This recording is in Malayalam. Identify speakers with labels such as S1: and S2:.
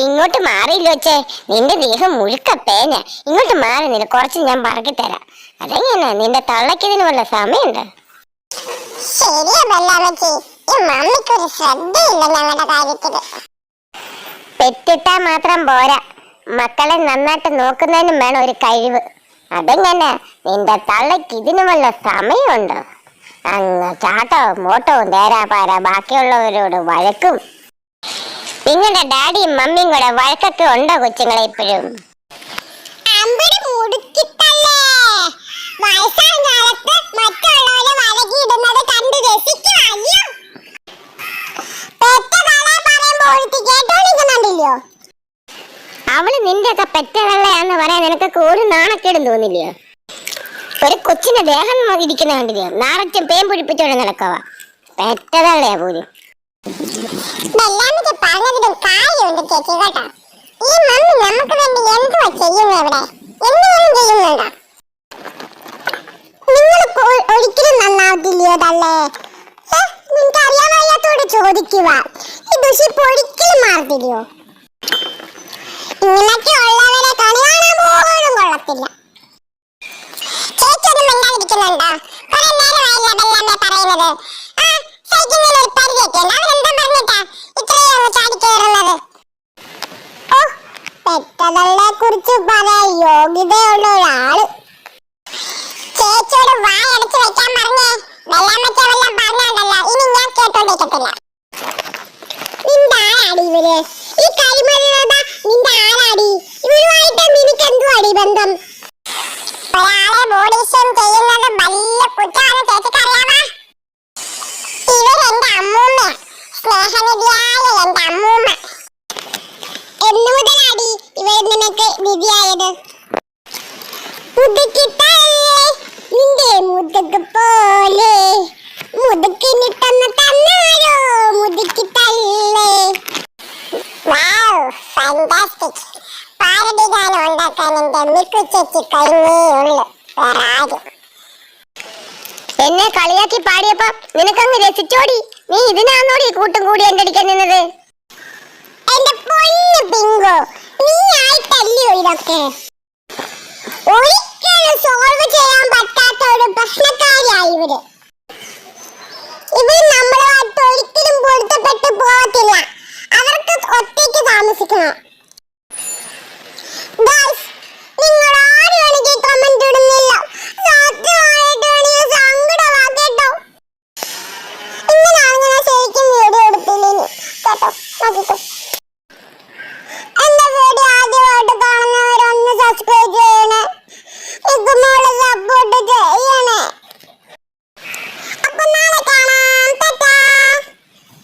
S1: ഇങ്ങോട്ട് മാറിയില്ല വെച്ചേ നിന്റെ ദേഹം മുഴുക്ക പേന. ഇങ്ങോട്ട് മാറി നിന്നെ കുറച്ച് ഞാൻ പറക്കി തരാം. അതെങ്ങനെ? നിന്റെ തള്ളയ്ക്കതിന് വല്ല സമയമുണ്ട്?
S2: ശരിയാ ബെല്ലാമച്ചി. ഈ മമ്മിക്കൊരു ശ്രദ്ധയില്ല ഞങ്ങളുടെ കാര്യത്തിൽ.
S1: പെറ്റിട്ടാ മാത്രം പോരാ. മക്കളെ നന്നായിട്ട് നോക്കുന്നതിനും വേണം ഒരു കഴിവ്. അതെങ്ങനെ? നിന്റെ തള്ളയ്ക്ക് ഇതിനു വല്ല സമയമുണ്ടോ? അങ്ങ് ചാട്ടവും മോട്ടവും തേരാ പാര ബാക്കിയുള്ളവരോട് വഴക്കും. നിങ്ങളുടെ ഡാഡിയും മമ്മിയും കൂടെ വഴക്കൊക്കെ ഉണ്ടോ കൊച്ചുങ്ങളെ ഇപ്പോഴും?
S2: അവൾ നിന്റെ ഒക്കെ പെറ്റ
S1: വെള്ളയാന്ന് പറയാൻ നിനക്കൊക്കെ ഒരു നാണക്കേടും തോന്നില്ലയോ ഒരു കൊച്ചിന്റെ ദേഹം ഇരിക്കുന്ന കണ്ടില്ലയോ നാറച്ചും പേൻ പിടിപ്പിച്ചോണ്ട് പെറ്റ വെള്ളയാ പോലും.
S2: ബെല്ലാമച്ചി പറഞ്ഞതിലും കാര്യമുണ്ട് ചേച്ചി കേട്ടോ? ഈ മമ്മി നമുക്ക് വേണ്ടി എന്തുവാ ചെയ്യുന്നത് ഇവിടെ? എന്തെങ്കിലും ചെയ്യുന്നുണ്ടോ? നിങ്ങൾ ഒരിക്കലും ഹെ, നിനക്ക് അറിയാൻ വയ്യാത്തോട് ചോദിക്കുക ഈ ദുഷിപ്പ് ഒരിക്കലും മാറത്തില്ലയോ? ഇങ്ങനൊക്കെ ഉള്ളവരെ കണി കാണാൻ പോലും കൊള്ളത്തില്ല. ചേച്ചി ഒന്നും മിണ്ടാതിരിക്കുന്നുണ്ടോ? കുറെ നേരമായില്ല പറയുന്നത്. പെറ്റതള്ളെ കുറിച്ച് പറയാൻ യോഗ്യതയുള്ള ഒരാൾ. ചേച്ചിയോട് വായടച്ച് വെക്കാൻ പറഞ്ഞേ. വെള്ളാമറ്റ വല്ലതും പറഞ്ഞാണ്ടല്ല. ഇനി ഞാൻ കേട്ടോണ്ടിരിക്കത്തില്ല. നിന്റെ ആരാടി ഇവർ? ഈ കരിമരുന്നത നിന്റെ ആരാടി? ഇവരുമായിട്ട് നിനക്ക് എന്തുവാടി ബന്ധം? നിനക്ക് വിധിയായത്. തല്ലേ നിന്റെ മുതുക്ക് പോലെ. ആരും.
S1: എന്നെ കളിയാക്കി പാടിയപ്പോ നിനക്കങ്ങ് രസിച്ചോടി. നീ ഇതിനാന്നോടി കൂട്ടും കൂടി എന്റെ അടിക്കാൻ നിന്നത്?
S2: എന്റെ ഇതൊക്കെ. ഒരിക്കലും സോൾവ് ചെയ്യാൻ പറ്റാത്ത ഒരു പ്രശ്നക്കാരിയായി ഇവർ.